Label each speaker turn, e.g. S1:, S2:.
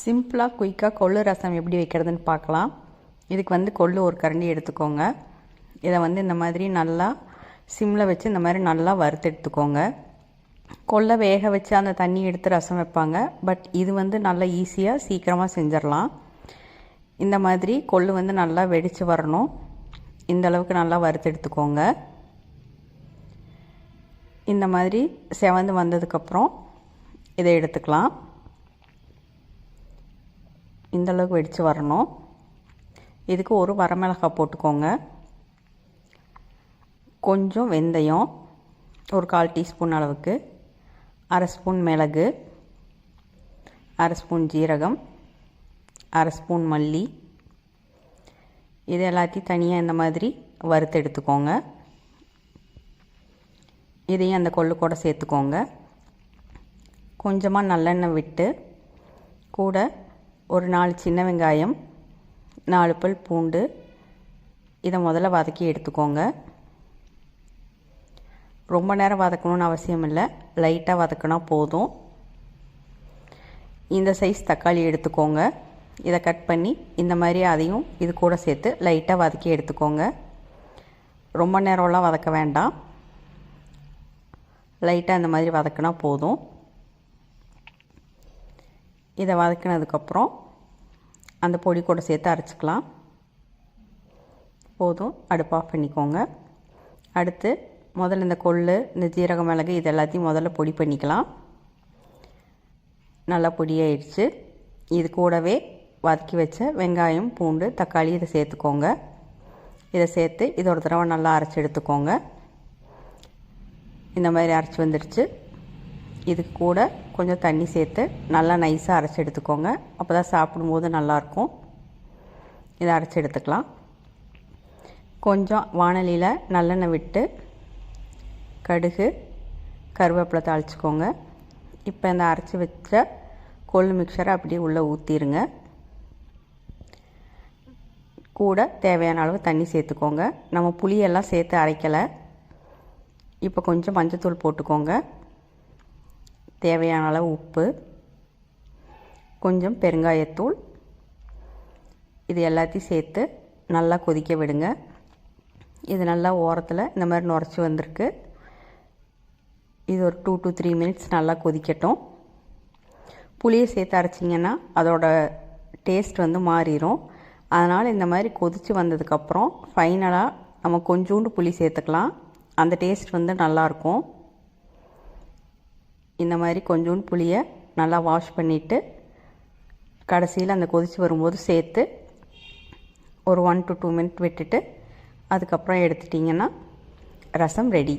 S1: சிம்பிளாக குயிக்காக கொள்ளு ரசம் எப்படி வைக்கிறதுன்னு பார்க்கலாம். இதுக்கு வந்து கொள்ளு ஒரு கரண்டி எடுத்துக்கோங்க. இதை வந்து இந்த மாதிரி நல்லா சிம்மில் வச்சு இந்த மாதிரி நல்லா வறுத்து எடுத்துக்கோங்க. கொள்ளை வேக வச்சு அந்த தண்ணி எடுத்து ரசம் வைப்பாங்க. பட் இது வந்து நல்லா ஈஸியாக சீக்கிரமாக செஞ்சிடலாம். இந்த மாதிரி கொள்ளு வந்து நல்லா வெடித்து வரணும். இந்த அளவுக்கு நல்லா வறுத்து எடுத்துக்கோங்க. இந்த மாதிரி செவந்து வந்ததுக்கப்புறம் இதை எடுத்துக்கலாம். இந்த அளவுக்கு வெடித்து வரணும். இதுக்கு ஒரு வரமிளகாய் போட்டுக்கோங்க. கொஞ்சம் வெந்தயம் ஒரு கால் டீஸ்பூன் அளவுக்கு. அரை ஸ்பூன் மிளகு அரை ஸ்பூன் ஜீரகம் அரை ஸ்பூன் மல்லி. இது எல்லாத்தையும் தனியாக இந்த மாதிரி வறுத்து எடுத்துக்கோங்க. இதையும் அந்த கொள்ளு கூட சேர்த்துக்கோங்க. கொஞ்சமாக நல்லெண்ணெய் விட்டு கூட ஒரு நாலு சின்ன வெங்காயம் நாலு பல் பூண்டு. இதை முதல்ல வதக்கி எடுத்துக்கோங்க. ரொம்ப நேரம் வதக்கணும்னு அவசியம் இல்லை. லைட்டாக வதக்கினா போதும். இந்த சைஸ் தக்காளி எடுத்துக்கோங்க. இதை கட் பண்ணி இந்த மாதிரி அதையும் இது கூட சேர்த்து லைட்டாக வதக்கி எடுத்துக்கோங்க. ரொம்ப நேரம்லாம் வதக்க வேண்டாம். லைட்டாக இந்த மாதிரி வதக்கினா போதும். இதை வதக்கினதுக்கப்புறம் அந்த பொடி கூட சேர்த்து அரைச்சிக்கலாம். போதும் அடுப்பு ஆஃப் பண்ணிக்கோங்க. அடுத்து முதல்ல இந்த கொள்ளு இந்த ஜீரக மிளகு இது எல்லாத்தையும் முதல்ல பொடி பண்ணிக்கலாம். நல்லா பொடியாயிடுச்சு. இது கூடவே வதக்கி வச்ச வெங்காயம் பூண்டு தக்காளி இதை சேர்த்துக்கோங்க. இதை சேர்த்து இது ஒரு தடவை நல்லா அரைச்சி எடுத்துக்கோங்க. இந்த மாதிரி அரைச்சி வந்துடுச்சு. இது கூட கொஞ்சம் தண்ணி சேர்த்து நல்லா நைஸாக அரைச்சி எடுத்துக்கோங்க. அப்போ தான் சாப்பிடும்போது நல்லாயிருக்கும். இதை அரைச்சி எடுத்துக்கலாம். கொஞ்சம் வானலியில் நல்லெண்ணெய் விட்டு கடுகு கருவேப்பிலை தாளிச்சிக்கோங்க. இப்போ இந்த அரைச்சி வச்ச கொள்ளு மிக்சரை அப்படியே உள்ளே ஊற்றிடுங்க கூட தேவையான அளவு தண்ணி சேர்த்துக்கோங்க. நம்ம புளியெல்லாம் சேர்த்து அரைக்கலை. இப்போ கொஞ்சம் மஞ்சத்தூள் போட்டுக்கோங்க. தேவையான அளவு உப்பு கொஞ்சம் பெருங்காயத்தூள். இது எல்லாத்தையும் சேர்த்து நல்லா கொதிக்க விடுங்க. இது நல்லா ஓரத்தில் இந்த மாதிரி நுரைச்சி வந்திருக்கு. இது ஒரு டூ டு த்ரீ மினிட்ஸ் நல்லா கொதிக்கட்டும். புளியை சேர்த்து அரைச்சிங்கன்னா அதோட டேஸ்ட் வந்து மாறிடும் அதனால் இந்த மாதிரி கொதித்து வந்ததுக்கப்புறம் ஃபைனலாக நம்ம கொஞ்சோண்டு புளி சேர்த்துக்கலாம். அந்த டேஸ்ட் வந்து நல்லாயிருக்கும் இந்த மாதிரி கொஞ்சோண்டு புளியை நல்லா வாஷ் பண்ணிவிட்டு கடைசியில் அந்த கொதித்து வரும்போது சேர்த்து ஒரு ஒன் டு டூ மினிட் விட்டுட்டு அதுக்கப்புறம் எடுத்துட்டிங்கன்னா ரசம் ரெடி